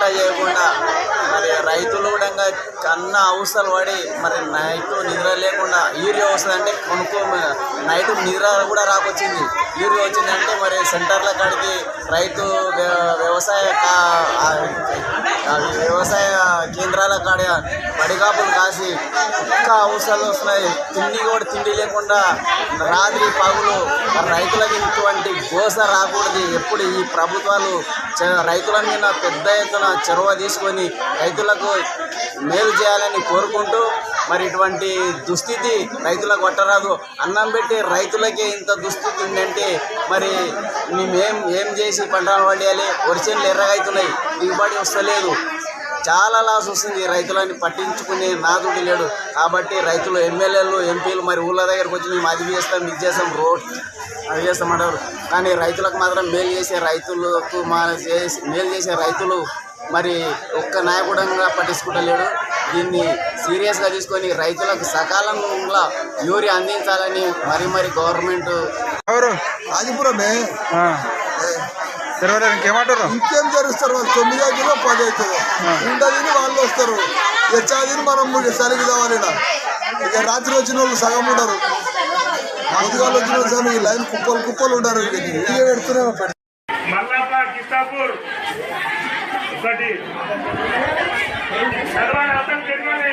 చేయకుండా మరి రైతులు కూడా కన్న అవసరాలు పడి మరి నైట్ నిద్ర లేకుండా యూరియా వస్తుందంటే కొనుక్కో నైట్ నిద్ర కూడా రాకొచ్చింది. యూరియా వచ్చిందంటే మరి సెంటర్ల కాడికి రైతు వ్యవసాయ వ్యవసాయ కేంద్రాల కాడ పడిగాపులు కాసి ఇంకా అవసరాలు వస్తున్నాయి. తిండి కూడా తిండి లేకుండా రాత్రి పగులు రైతులకు ఇటువంటి గోస రాకూడదు. ఎప్పుడు ఈ ప్రభుత్వాలు రైతుల మీద పెద్ద ఎత్తున చొరవ తీసుకొని రైతులకు మేలు చేయాలని కోరుకుంటూ మరి ఇటువంటి దుస్థితి రైతులకు కొట్టరాదు అన్నం పెట్టి రైతులకే ఇంత దుస్థితి ఉందంటే మరి మేమేం ఏం చేసి పంటలు పండియాలి? వరిచేనులు ఎర్రగవుతున్నాయి దిగుబడి వస్తలేదు. చాలా లాస్ వస్తుంది. రైతులని పట్టించుకునే నాదుడు లేడు. కాబట్టి రైతులు ఎమ్మెల్యేలు ఎంపీలు మరి ఊళ్ళ దగ్గరకు వచ్చి మేము అది చేస్తాం ఇది చేస్తాం రోడ్ అది చేస్తామంటారు కానీ రైతులకు మాత్రం మేలు చేసే రైతులకు మా చేసి మేలు చేసే రైతులు మరి ఒక్క నాయకుడంగా పట్టించుకుంటలేడు. దీన్ని సీరియస్గా తీసుకొని రైతులకు సకాలంలో యూరియా అందించాలని మరి మరి గవర్నమెంట్ ఎవరు? రాజపురమే. ఆ. తెరవలేదు ఇంకేమంటారు? ఇంకేం జరుస్తారు వాళ్ళు తొమ్మిది అవుతుందో పది అవుతుందో. ఉండదిని వాళ్ళు వస్తారు. ఇక చదివిని మనం ఈడ. ఇక. రాత్రి వచ్చిన వాళ్ళు సగం ఉండరు. పొద్దుగాలు వచ్చిన వాళ్ళు సగం లైన్ కుప్పలు కుప్పలు ఉండరు. ఇక ఇవే పెడుతూనే పెడతారు. మల్లాప కిస్తాపూర్ ఒకటి చదవాలి అర్థం చదవాలి